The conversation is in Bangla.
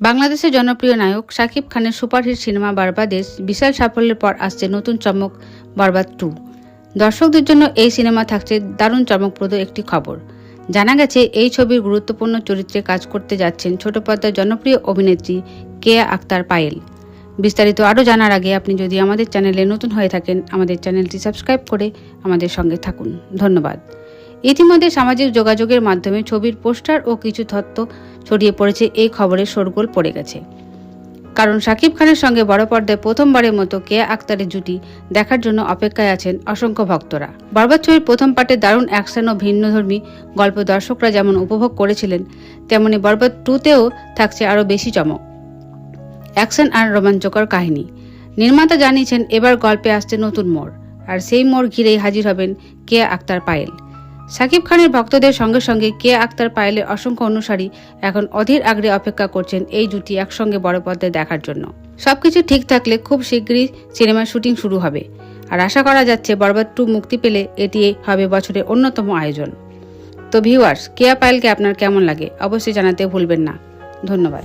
বাংলাদেশের জনপ্রিয় নায়ক শাকিব খানের সুপারহিট সিনেমা বারবাদেশ বিশাল সাফল্যের পর আসছে নতুন চমক বরবাদ টু। দর্শকদের জন্য এই সিনেমা থাকছে দারুণ চমকপ্রদ একটি খবর। জানা গেছে, এই ছবির গুরুত্বপূর্ণ চরিত্রে কাজ করতে যাচ্ছেন ছোট পর্দার জনপ্রিয় অভিনেত্রী কেয়া আক্তার পায়েল। বিস্তারিত আরও জানার আগে আপনি যদি আমাদের চ্যানেলে নতুন হয়ে থাকেন, আমাদের চ্যানেলটি সাবস্ক্রাইব করে আমাদের সঙ্গে থাকুন। ধন্যবাদ। ইতিমধ্যে সামাজিক যোগাযোগের মাধ্যমে ছবির পোস্টার ও কিছু তথ্য ছড়িয়ে পড়েছে, এই খবরে শোরগোল পড়ে গেছে। কারণ শাকিব খানের সঙ্গে বড় পর্দায় প্রথমবারের মতো কেয়া আক্তারের জুটি দেখার জন্য অপেক্ষায় আছেন অসংখ্য ভক্তরা। বরবাদ ছবির প্রথম পার্টে দারুণ অ্যাকশন ও ভিন্নধর্মী গল্প দর্শকরা যেমন উপভোগ করেছিলেন, তেমনি বরবাদ টুতেও থাকছে আরও বেশি চমক। অ্যাকশন আর রোমাঞ্চকর কাহিনী। নির্মাতা জানিয়েছেন, এবার গল্পে আসছে নতুন মোড়, আর সেই মোড় ঘিরেই হাজির হবেন কেয়া আক্তার পায়েল। সাকিব খানের ভক্তদের সঙ্গে সঙ্গে কে আক্তার পায়েলের অসংখ্য অনুসারী এখন অধীর আগ্রে অপেক্ষা করছেন এই জুটি একসঙ্গে বড় পর্দায় দেখার জন্য। সবকিছু ঠিক থাকলে খুব শীঘ্রই সিনেমার শুটিং শুরু হবে। আর আশা করা যাচ্ছে বরবাদ টু মুক্তি পেলে এটি হবে বছরের অন্যতম আয়োজন। তো ভিউয়ার্স কেয়া পায়েলকে আপনার কেমন লাগে? অবশ্যই জানাতে ভুলবেন না। ধন্যবাদ।